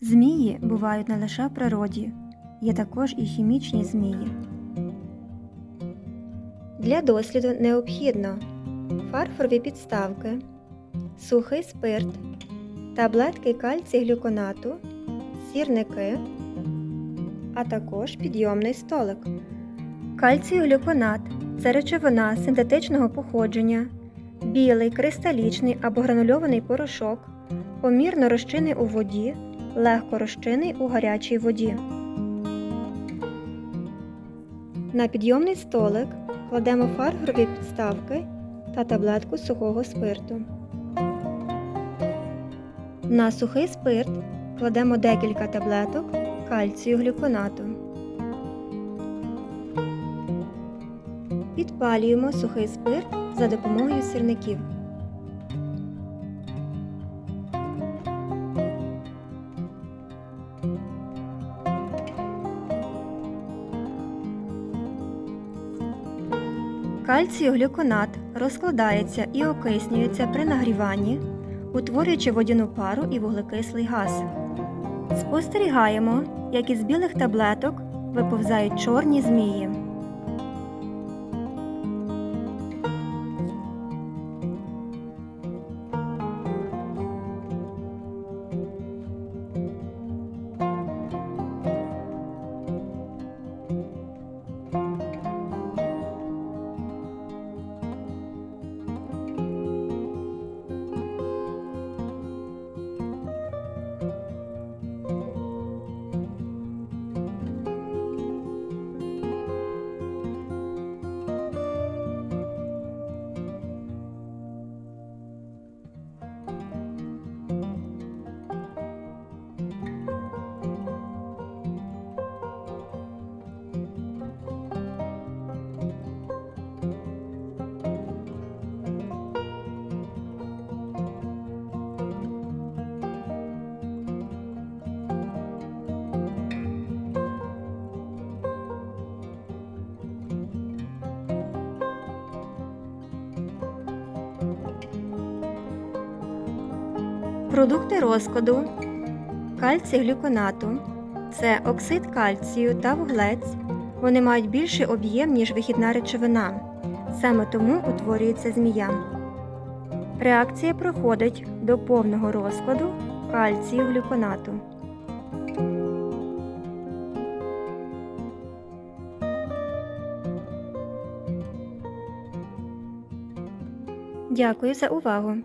Змії бувають не лише в природі, є також і хімічні змії. Для досліду необхідно фарфорові підставки, сухий спирт, таблетки кальцій-глюконату, сірники, а також підйомний столик. Кальцій-глюконат це речовина синтетичного походження, білий, кристалічний або гранульований порошок, помірно розчинний у воді, легко розчинний у гарячій воді. На підйомний столик кладемо фарфорові підставки та таблетку сухого спирту. На сухий спирт кладемо декілька таблеток кальцію глюконату. Підпалюємо сухий спирт за допомогою сірників. Кальціоглюконат розкладається і окиснюється при нагріванні, утворюючи водяну пару і вуглекислий газ. Спостерігаємо, як із білих таблеток виповзають чорні змії. Продукти розкладу кальцій-глюконату це оксид кальцію та вуглець. Вони мають більший об'єм, ніж вихідна речовина. Саме тому утворюється змія. Реакція проходить до повного розкладу кальцію глюконату. Дякую за увагу!